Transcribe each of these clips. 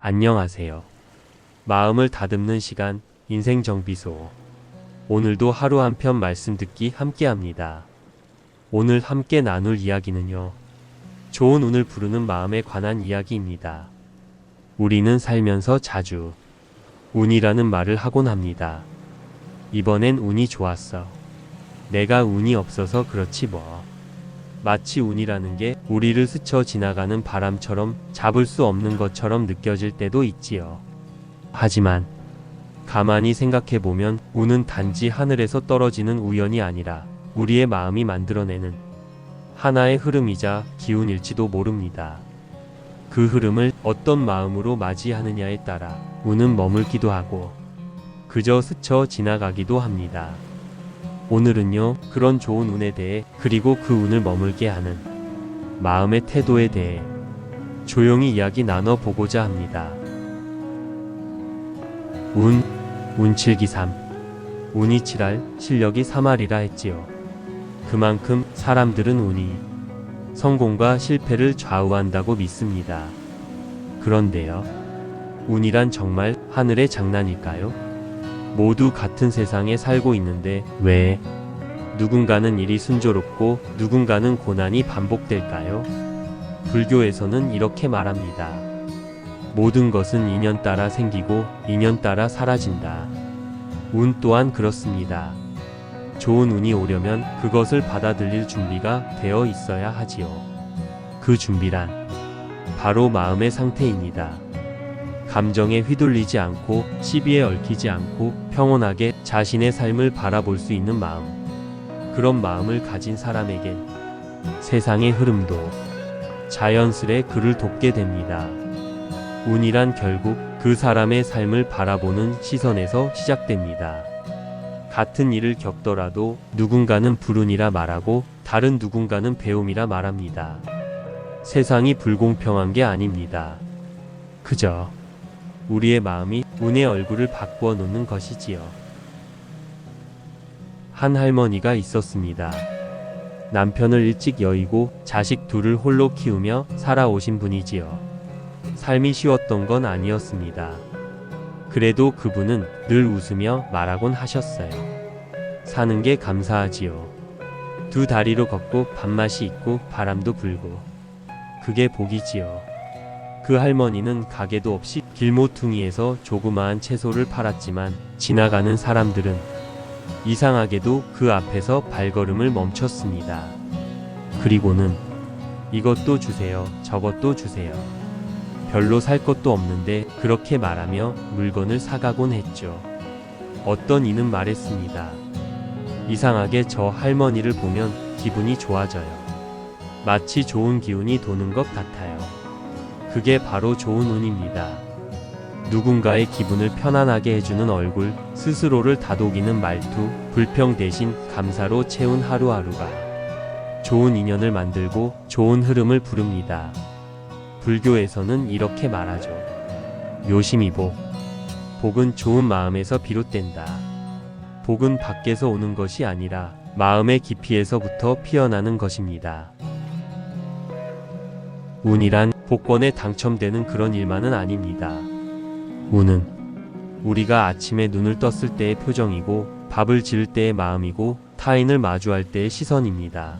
안녕하세요. 마음을 다듬는 시간, 인생 정비소. 오늘도 하루 한 편 말씀 듣기 함께 합니다. 오늘 함께 나눌 이야기는요. 좋은 운을 부르는 마음에 관한 이야기입니다. 우리는 살면서 자주 운이라는 말을 하곤 합니다. 이번엔 운이 좋았어. 내가 운이 없어서 그렇지 뭐. 마치 운이라는 게 우리를 스쳐 지나가는 바람처럼 잡을 수 없는 것처럼 느껴질 때도 있지요. 하지만 가만히 생각해 보면 운은 단지 하늘에서 떨어지는 우연이 아니라 우리의 마음이 만들어내는 하나의 흐름이자 기운일지도 모릅니다. 그 흐름을 어떤 마음으로 맞이하느냐에 따라 운은 머물기도 하고 그저 스쳐 지나가기도 합니다. 오늘은요, 그런 좋은 운에 대해 그리고 그 운을 머물게 하는 마음의 태도에 대해 조용히 이야기 나눠보고자 합니다. 운, 운칠기 3. 운이 7할, 실력이 3할이라 했지요. 그만큼 사람들은 운이 성공과 실패를 좌우한다고 믿습니다. 그런데요, 운이란 정말 하늘의 장난일까요? 모두 같은 세상에 살고 있는데 왜 누군가는 일이 순조롭고 누군가는 고난이 반복될까요? 불교에서는 이렇게 말합니다. 모든 것은 인연 따라 생기고 인연 따라 사라진다. 운 또한 그렇습니다. 좋은 운이 오려면 그것을 받아들일 준비가 되어 있어야 하지요. 그 준비란 바로 마음의 상태입니다. 감정에 휘둘리지 않고 시비에 얽히지 않고 평온하게 자신의 삶을 바라볼 수 있는 마음. 그런 마음을 가진 사람에겐 세상의 흐름도 자연스레 그를 돕게 됩니다. 운이란 결국 그 사람의 삶을 바라보는 시선에서 시작됩니다. 같은 일을 겪더라도 누군가는 불운이라 말하고 다른 누군가는 배움이라 말합니다. 세상이 불공평한 게 아닙니다. 그저 우리의 마음이 운의 얼굴을 바꾸어 놓는 것이지요. 한 할머니가 있었습니다. 남편을 일찍 여의고 자식 둘을 홀로 키우며 살아오신 분이지요. 삶이 쉬웠던 건 아니었습니다. 그래도 그분은 늘 웃으며 말하곤 하셨어요. 사는 게 감사하지요. 두 다리로 걷고 밥맛이 있고 바람도 불고. 그게 복이지요. 그 할머니는 가게도 없이 길모퉁이에서 조그마한 채소를 팔았지만 지나가는 사람들은 이상하게도 그 앞에서 발걸음을 멈췄습니다. 그리고는 이것도 주세요, 저것도 주세요. 별로 살 것도 없는데 그렇게 말하며 물건을 사가곤 했죠. 어떤 이는 말했습니다. 이상하게 저 할머니를 보면 기분이 좋아져요. 마치 좋은 기운이 도는 것 같아요. 그게 바로 좋은 운입니다. 누군가의 기분을 편안하게 해주는 얼굴, 스스로를 다독이는 말투, 불평 대신 감사로 채운 하루하루가 좋은 인연을 만들고 좋은 흐름을 부릅니다. 불교에서는 이렇게 말하죠. 묘심이복. 복은 좋은 마음에서 비롯된다. 복은 밖에서 오는 것이 아니라 마음의 깊이에서부터 피어나는 것입니다. 운이란 복권에 당첨되는 그런 일만은 아닙니다. 운은 우리가 아침에 눈을 떴을 때의 표정이고 밥을 지을 때의 마음이고 타인을 마주할 때의 시선입니다.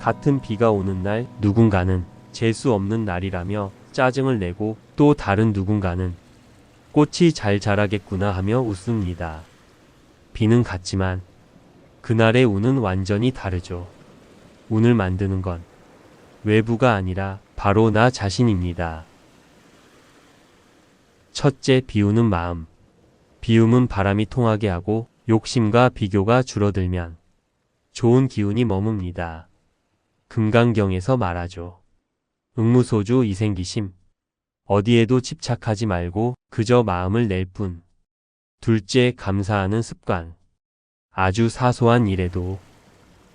같은 비가 오는 날 누군가는 재수 없는 날이라며 짜증을 내고 또 다른 누군가는 꽃이 잘 자라겠구나 하며 웃습니다. 비는 같지만 그날의 운은 완전히 다르죠. 운을 만드는 건 외부가 아니라 바로 나 자신입니다. 첫째, 비우는 마음. 비움은 바람이 통하게 하고 욕심과 비교가 줄어들면 좋은 기운이 머뭅니다. 금강경에서 말하죠. 응무소주 이생기심. 어디에도 집착하지 말고 그저 마음을 낼 뿐. 둘째, 감사하는 습관. 아주 사소한 일에도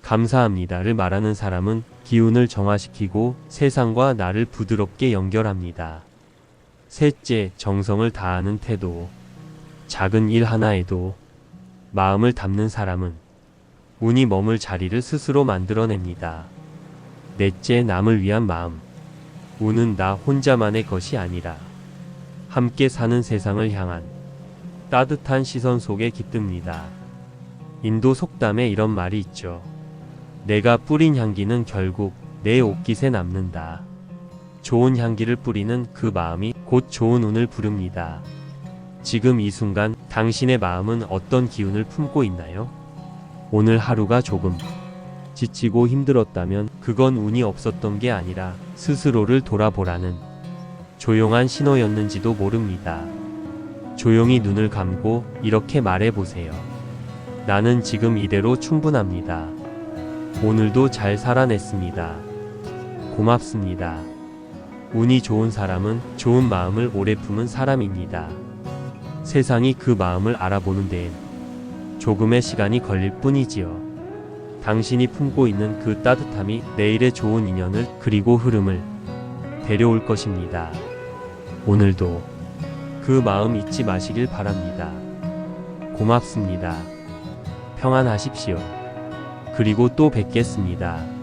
감사합니다를 말하는 사람은 기운을 정화시키고 세상과 나를 부드럽게 연결합니다. 셋째, 정성을 다하는 태도. 작은 일 하나에도 마음을 담는 사람은 운이 머물 자리를 스스로 만들어냅니다. 넷째, 남을 위한 마음. 운은 나 혼자만의 것이 아니라 함께 사는 세상을 향한 따뜻한 시선 속에 깃듭니다. 인도 속담에 이런 말이 있죠. 내가 뿌린 향기는 결국 내 옷깃에 남는다. 좋은 향기를 뿌리는 그 마음이 곧 좋은 운을 부릅니다. 지금 이 순간 당신의 마음은 어떤 기운을 품고 있나요? 오늘 하루가 조금 지치고 힘들었다면 그건 운이 없었던 게 아니라 스스로를 돌아보라는 조용한 신호였는지도 모릅니다. 조용히 눈을 감고 이렇게 말해 보세요. 나는 지금 이대로 충분합니다. 오늘도 잘 살아냈습니다. 고맙습니다. 운이 좋은 사람은 좋은 마음을 오래 품은 사람입니다. 세상이 그 마음을 알아보는 데엔 조금의 시간이 걸릴 뿐이지요. 당신이 품고 있는 그 따뜻함이 내일의 좋은 인연을 그리고 흐름을 데려올 것입니다. 오늘도 그 마음 잊지 마시길 바랍니다. 고맙습니다. 평안하십시오. 그리고 또 뵙겠습니다.